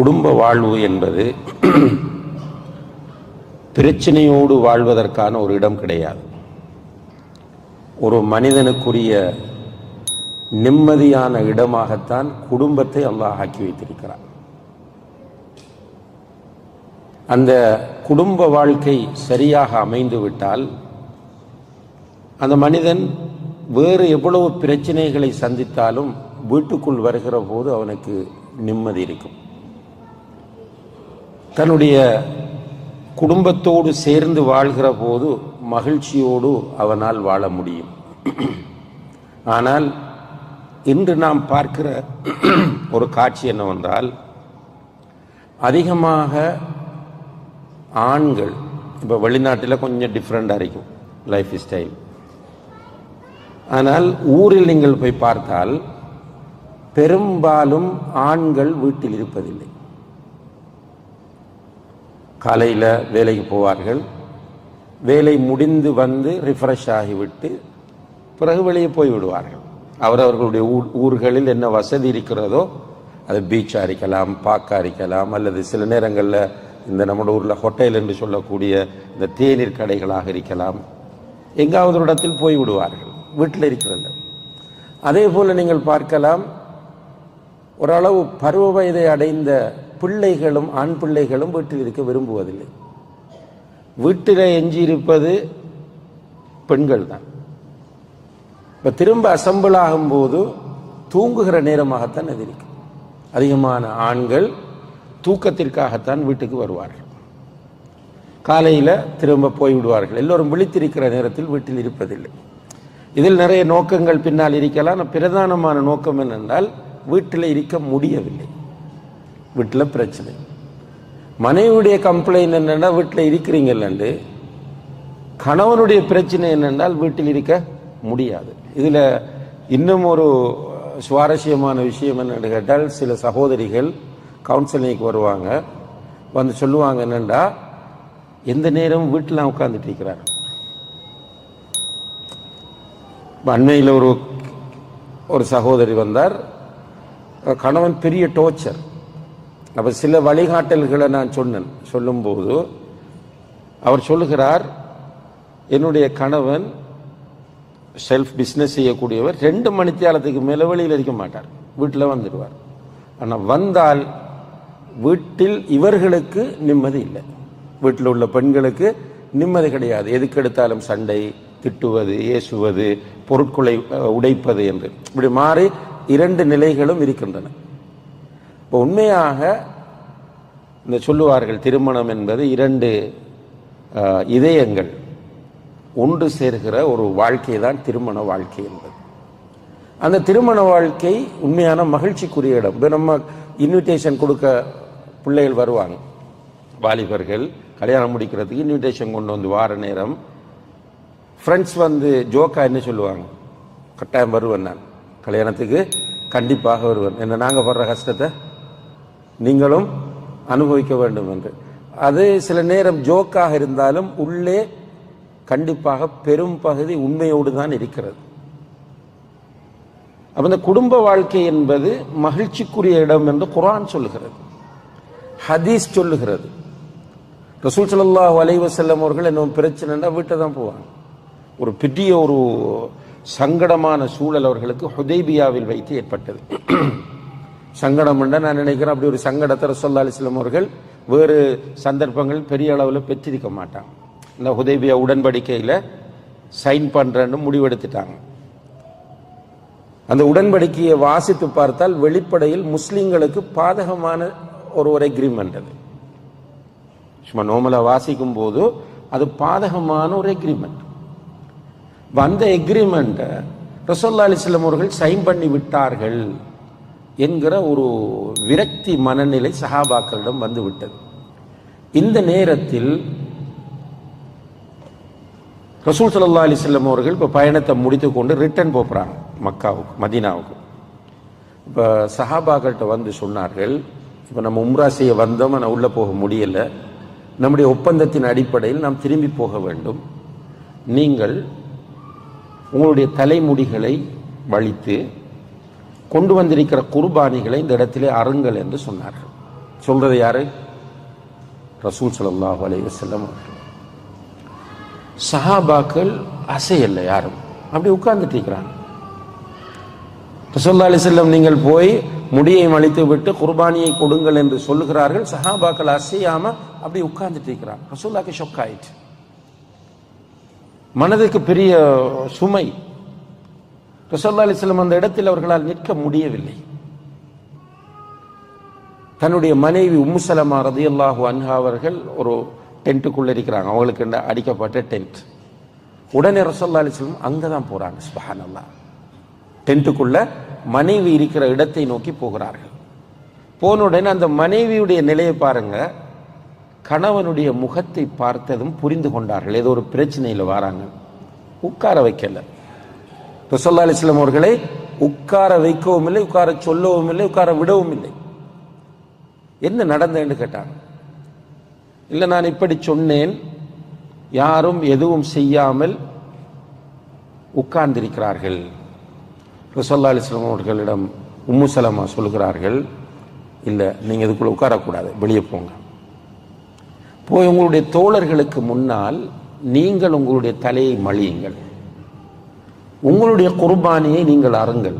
குடும்ப வாழ்வு என்பது பிரச்சனையோடு வாழ்வதற்கான ஒரு இடம் கிடையாது. ஒரு மனிதனுக்குரிய நிம்மதியான இடமாகத்தான் குடும்பத்தை அல்லாஹ் ஆக்கி வைத்திருக்கிறார் அந்த குடும்ப வாழ்க்கை சரியாக அமைந்துவிட்டால் அந்த மனிதன் வேறு எவ்வளவு பிரச்சனைகளை சந்தித்தாலும் வீட்டுக்குள் வருகிற போது அவனுக்கு நிம்மதி இருக்கும். தன்னுடைய குடும்பத்தோடு சேர்ந்து வாழ்கிற போது மகிழ்ச்சியோடு அவனால் வாழ முடியும். ஆனால் இன்று நாம் பார்க்கிற ஒரு காட்சி என்னவென்றால் அதிகமாக ஆண்கள் இப்போ வெளிநாட்டில் கொஞ்சம் டிஃப்ரெண்டாக இருக்கும் லைஃப் ஸ்டைல் ஆனால் ஊரில் நீங்கள் போய் பார்த்தால் பெரும்பாலும் ஆண்கள் வீட்டில் இருப்பதில்லை. காலையில் வேலைக்கு போவார்கள். வேலை முடிந்து வந்து ரிஃப்ரெஷ் ஆகிவிட்டு பிறகு வெளியே போய் விடுவார்கள். அவரவர்களுடைய ஊர் ஊர்களில் என்ன வசதி இருக்கிறதோ அது பீச்சாக இருக்கலாம் பார்க்காக இருக்கலாம் அல்லது சில நேரங்களில் இந்த நம்ம ஊரில் ஹோட்டல் என்று சொல்லக்கூடிய இந்த தேநீர் கடைகளாக இருக்கலாம். எங்காவது ஒரு இடத்தில் போய் விடுவார்கள். வீட்டில் இருக்கிறல்ல அதே போல் நீங்கள் பார்க்கலாம் ஓரளவு பருவ வயதை அடைந்த பிள்ளைகளும் ஆண் பிள்ளைகளும் வீட்டில் இருக்க விரும்புவதில்லை. வீட்டில் எஞ்சி இருப்பது பெண்கள் தான். இப்போ திரும்ப அசம்பிள் ஆகும்போது தூங்குகிற நேரமாகத்தான் அது இருக்கும் அதிகமான ஆண்கள் தூக்கத்திற்காகத்தான் வீட்டுக்கு வருவார்கள். காலையில் திரும்ப போய் விடுவார்கள். எல்லோரும் விழித்திருக்கிற நேரத்தில் வீட்டில் இருப்பதில்லை. இதில் நிறைய நோக்கங்கள் பின்னால் இருக்கலாம். பிரதானமான நோக்கம் என்னென்றால் வீட்டில் இருக்க முடியவில்லை. வீட்டில் பிரச்சனை. மனைவியுடைய கம்ப்ளைண்ட் என்னென்னா வீட்டில் இருக்கிறீங்கல்லண்டு கணவனுடைய பிரச்சனை என்னென்றால் வீட்டில் இருக்க முடியாது. இதில் இன்னும் ஒரு சுவாரஸ்யமான விஷயம் என்னென்னு கேட்டால் சில சகோதரிகள் கவுன்சிலிங்க்கு வருவாங்க. வந்து சொல்லுவாங்க என்னென்னா எந்த நேரமும் வீட்டில் உட்காந்துட்டு இருக்கிறார். அண்மையில் ஒரு ஒரு சகோதரி வந்தார். கணவன் பெரிய டோர்ச்சர் அப்போ சில வழிகாட்டல்களை நான் சொன்னேன். சொல்லும்போது அவர் சொல்லுகிறார் என்னுடைய கணவன் செல்ஃப் பிஸ்னஸ் செய்யக்கூடியவர் ரெண்டு மணித்தியாலத்துக்கு மேலே வெளியில் இருக்க மாட்டார். வீட்டில் வந்துடுவார். ஆனால் வந்தால் வீட்டில் இவர்களுக்கு நிம்மதி இல்லை. வீட்டில் உள்ள பெண்களுக்கு நிம்மதி கிடையாது. எதுக்கு எடுத்தாலும் சண்டை திட்டுவது ஏசுவது பொருட்களை உடைப்பது என்று. இப்படி மாறி இரண்டு நிலைகளும் இருக்கின்றன. இப்போ உண்மையாக இந்த சொல்லுவார்கள் திருமணம் என்பது இரண்டு இதயங்கள். ஒன்று சேர்கிற ஒரு வாழ்க்கை தான் திருமண வாழ்க்கை என்பது. அந்த திருமண வாழ்க்கை உண்மையான மகிழ்ச்சிக்குரிய இடம். இப்போ நம்ம இன்விடேஷன் கொடுக்க பிள்ளைகள் வருவாங்க. வாலிபர்கள் கல்யாணம் முடிக்கிறதுக்கு இன்விடேஷன் கொண்டு வந்து வார நேரம் ஃப்ரெண்ட்ஸ் வந்து ஜோக்கா என்ன சொல்லுவாங்க? கட்டாயம் வருவேன் நான். கல்யாணத்துக்கு கண்டிப்பாக வருவேன். என்ன நாங்கள் படுற கஷ்டத்தை? நீங்களும் அனுபவிக்க வேண்டும் என்று. அது சில நேரம் ஜோக்காக இருந்தாலும் உள்ளே கண்டிப்பாக பெரும் பகுதி உண்மையோடு தான் இருக்கிறது. அப்போ இந்த குடும்ப வாழ்க்கை என்பது மகிழ்ச்சிக்குரிய இடம் என்று குரான் சொல்லுகிறது. ஹதீஸ் சொல்லுகிறது. ரசூல் சல்லாஹ் அலைவசல்லம் அவர்கள் என்ன பிரச்சனைன்னா வீட்டை தான் போவாங்க. ஒரு பெரிய ஒரு சங்கடமான சூழல் அவர்களுக்கு ஹுதைபியாவில் வைத்து ஏற்பட்டது. சங்கடம் நான் நினைக்கிறேன் அப்படி ஒரு சங்கடத்தை ரசோல்லா அலிஸ்லாம் அவர்கள் வேறு சந்தர்ப்பங்கள் பெரிய அளவில் பெற்றிருக்க மாட்டாங்க. இந்த உதவிய உடன்படிக்கையில் சைன் பண்ணுறேன்னு முடிவெடுத்துட்டாங்க. அந்த உடன்படிக்கையை வாசித்து பார்த்தால் வெளிப்படையில் முஸ்லிம்களுக்கு பாதகமான ஒரு ஒரு எக்ரிமெண்ட் அது. சும்மா நோமலை வாசிக்கும் போது அது பாதகமான ஒரு எக்ரிமெண்ட் அந்த எக்ரிமெண்ட்டை ரசோல்லா அலிஸ்லாம் அவர்கள் சைன் பண்ணி விட்டார்கள். என்கிற ஒரு விரக்தி மனநிலை சஹாபாக்களிடம் வந்துவிட்டது. இந்த நேரத்தில் ரசூல் சல்லா அலிஸ்லம் அவர்கள் இப்போ பயணத்தை முடித்து கொண்டு ரிட்டர்ன் போகிறாங்க மக்காவுக்கு மதீனாவுக்கு. இப்போ சஹாபாக்கள்கிட்ட வந்து சொன்னார்கள் இப்போ நம்ம உம்ரா செய்ய வந்தோம் நான் உள்ளே போக முடியலை. நம்முடைய ஒப்பந்தத்தின் அடிப்படையில் நாம் திரும்பி போக வேண்டும். நீங்கள் உங்களுடைய தலைமுடிகளை வலித்து கொண்டு வந்திருக்கிற குர்பானிகளை இந்த இடத்திலே அருங்கள் என்று சொன்னார்கள். சொல்றது யாரு? ரசூல் ஸல்லல்லாஹு அலைஹி அவர்கள். சஹாபாக்கள் அசையல்ல யாரும். அப்படி உட்கார்ந்துட்டு இருக்கிறாங்க. ரசூல்லா அலிசல்லம் நீங்கள் போய் முடியை மலித்து விட்டு குர்பானியை கொடுங்கள் என்று சொல்லுகிறார்கள். சஹாபாக்கள் அசையாம அப்படி உட்கார்ந்துட்டு இருக்கிறாங்க. ரசூல்லாக்கு ஷொக் ஆயிடுச்சு மனதுக்கு பெரிய சுமை. ரசோல்லா அலிஸ்லம் அந்த இடத்தில் அவர்களால் நிற்க முடியவில்லை. தன்னுடைய மனைவி உம்முசலமா ரதியல்லாஹு அன்ஹா அவர்கள் ஒரு டென்ட்டுக்குள்ளே இருக்கிறாங்க. அவங்களுக்கு அடிக்கப்பட்ட டென்ட். உடனே ரசோல்லா அலிஸ்லம் அங்கே தான் போகிறாங்க சுபஹானல்லா டென்ட்டுக்குள்ள மனைவி இருக்கிற இடத்தை நோக்கி போகிறார்கள். போன உடனே அந்த மனைவியுடைய நிலையை பாருங்க. கணவனுடைய முகத்தை பார்த்ததும் புரிந்து கொண்டார்கள். ஏதோ ஒரு பிரச்சனையில் வராங்க. உட்கார வைக்கல. ரசோல்லா அலிஸ்லாம் அவர்களை உட்கார வைக்கவும் இல்லை உட்கார சொல்லவும் இல்லை உட்கார விடவும் இல்லை. என்ன நடந்தேன்னு கேட்டாங்க. இல்லை நான் இப்படி சொன்னேன். யாரும் எதுவும் செய்யாமல் உட்கார்ந்திருக்கிறார்கள். ரசோல்லா அலிஸ்லாம் அவர்களிடம் உம்மு சலமா சொல்கிறார்கள் இல்லை நீங்கள் இதுக்குள்ள உட்காரக்கூடாது வெளியே போங்க. போய் உங்களுடைய தோழர்களுக்கு முன்னால் நீங்கள் உங்களுடைய தலையை மழியுங்கள். உங்களுடைய குர்பானியை நீங்கள் அருங்கள்.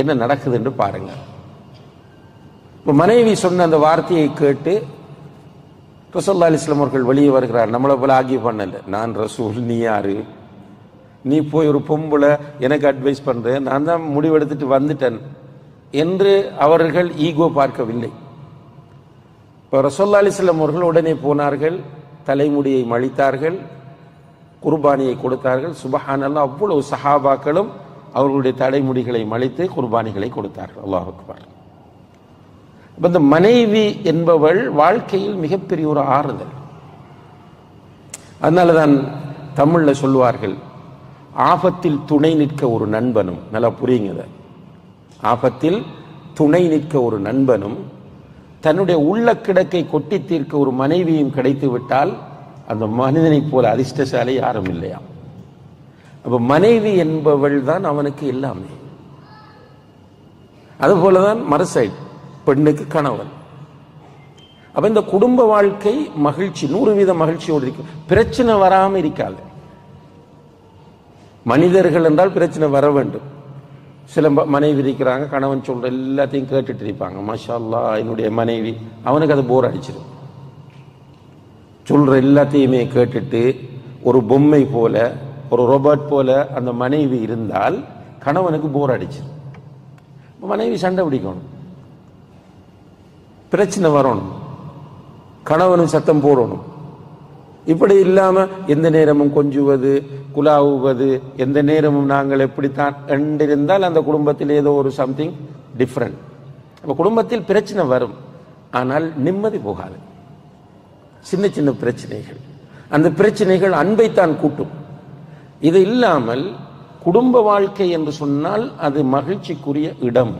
என்ன நடக்குது என்று பாருங்கள். இப்போ மனைவி சொன்ன அந்த வார்த்தையை கேட்டு ரசோல்லா அலிஸ்லாம் அவர்கள் வெளியே வருகிறார். நம்மளை போல ஆகிய பண்ணல. நான் ரசூல் நீ யாரு? நீ போய் ஒரு பொம்பளை எனக்கு அட்வைஸ் பண்ணுறேன் நான் தான் முடிவெடுத்துட்டு வந்துட்டேன் என்று அவர்கள் ஈகோ பார்க்கவில்லை. இப்போ ரசோல்லா அலிஸ்லாம் அவர்கள் உடனே போனார்கள் தலைமுடியை மழித்தார்கள் குர்பானியை கொடுத்தார்கள். சுபஹானல்லா அவ்வளவு சஹாபாக்களும் அவர்களுடைய தலைமுடிகளை மலைத்து குர்பானிகளை கொடுத்தார்கள். அல்லாஹ் அக்பர். இந்த மனைவி என்பவள் வாழ்க்கையில் மிகப்பெரிய ஒரு ஆறுதல். அதனால தான் தமிழில் சொல்லுவார்கள் ஆபத்தில் துணை நிற்க ஒரு நண்பனும் நல்லா புரியுங்க ஆபத்தில் துணை நிற்க ஒரு நண்பனும் தன்னுடைய உள்ள கிடக்கை கொட்டி தீர்க்க ஒரு மனைவியும் கிடைத்து விட்டால் அந்த மனிதனைப் போல அதிர்ஷ்டசாலி யாரும் இல்லையா? அப்ப மனைவி என்பவள் தான் அவனுக்கு எல்லாமே அதுபோலதான் மறுசைடு பெண்ணுக்கு கணவன். அப்ப இந்த குடும்ப வாழ்க்கை மகிழ்ச்சி நூறு வீத மகிழ்ச்சியோடு இருக்கும் பிரச்சனை வராமல் இருக்காது மனிதர்கள் என்றால் பிரச்சனை வர வேண்டும். சில மனைவி இருக்கிறாங்க கணவன் சொல்ற எல்லாத்தையும் கேட்டுட்டு இருப்பாங்க. மஷா என்னுடைய மனைவி அவனுக்கு அது போர் அடிச்சிடும் சொல்கிற எல்லாத்தையுமே கேட்டுட்டு ஒரு பொம்மை போல ஒரு ரோபோட் போல அந்த மனைவி இருந்தால் கணவனுக்கு போர் அடிச்சிடும் மனைவி சண்டை பிடிக்கணும். பிரச்சனை வரணும். கணவனும் சத்தம் போடணும். இப்படி இல்லாமல் எந்த நேரமும் கொஞ்சுவது குலாவுவது எந்த நேரமும் நாங்கள் எப்படித்தான் என்றிருந்தால் அந்த குடும்பத்தில் ஏதோ ஒரு சம்திங் டிஃப்ரெண்ட் நம்ம குடும்பத்தில் பிரச்சனை வரும். ஆனால் நிம்மதி போகாது. சின்ன சின்ன பிரச்சனைகள். அந்த பிரச்சனைகள் அன்பைத்தான் கூட்டும். இது இல்லாமல் குடும்ப வாழ்க்கை என்று சொன்னால் அது மகிழ்ச்சிக்குரிய இடம்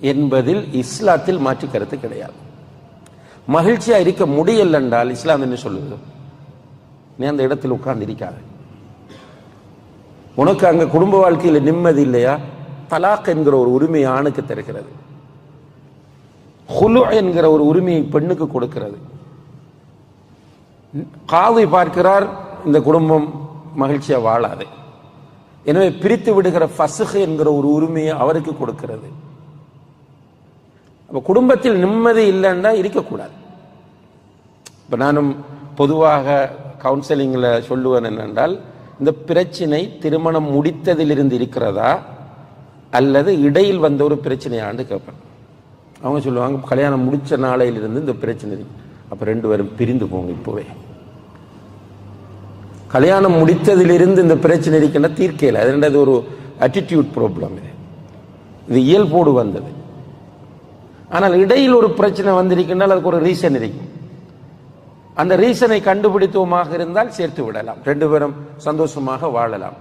என்பதில் இஸ்லாத்தில் மாற்று கருத்து கிடையாது. மகிழ்ச்சியா இருக்க முடியல என்றால் இஸ்லாம் என்ன சொல்லுது? நீ அந்த இடத்தில் உட்கார்ந்து இருக்காது உனக்கு அங்க குடும்ப வாழ்க்கையில நிம்மதி இல்லையா? தலாக் என்கிற ஒரு உரிமை ஆணுக்கு தருகிறது. ஹுலு என்கிற ஒரு உரிமையை பெண்ணுக்கு கொடுக்கிறது. காதை பார்க்கிறார் இந்த குடும்பம் மகிழ்ச்சியாக வாழாது. எனவே பிரித்து விடுகிற ஃபசுகு என்கிற ஒரு உரிமையை அவருக்கு கொடுக்கிறது. அப்போ குடும்பத்தில் நிம்மதி இல்லைன்னா இருக்கக்கூடாது. இப்போ நானும் பொதுவாக கவுன்சிலிங்கில் சொல்லுவேன் என்னென்றால் இந்த பிரச்சனை திருமணம் முடித்ததிலிருந்து இருக்கிறதா அல்லது இடையில் வந்த ஒரு பிரச்சனையாண்டு கேட்பேன். அவங்க சொல்லுவாங்க கல்யாணம் முடித்த நாளையிலிருந்து இந்த பிரச்சனை இருக்கு. ரெண்டு பேரும் பிரிந்து போங்க இப்போவே. கல்யாணம் முடித்ததிலிருந்து இந்த பிரச்சனை இருக்கின்ற தீர்க்கையில் அது ரெண்டாவது ஒரு அட்டிடியூட் ப்ராப்ளம் இது. இது இயல்போடு வந்தது. ஆனால் இடையில் ஒரு பிரச்சனை வந்திருக்கின்றால் அதுக்கு ஒரு ரீசன் இருக்கும். அந்த ரீசனை கண்டுபிடித்தோமாக இருந்தால் சேர்த்து விடலாம். ரெண்டு பேரும் சந்தோஷமாக வாழலாம்.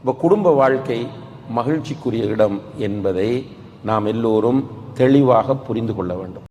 இப்போ குடும்ப வாழ்க்கை மகிழ்ச்சிக்குரிய இடம் என்பதை நாம் எல்லோரும் தெளிவாக புரிந்து கொள்ள வேண்டும்.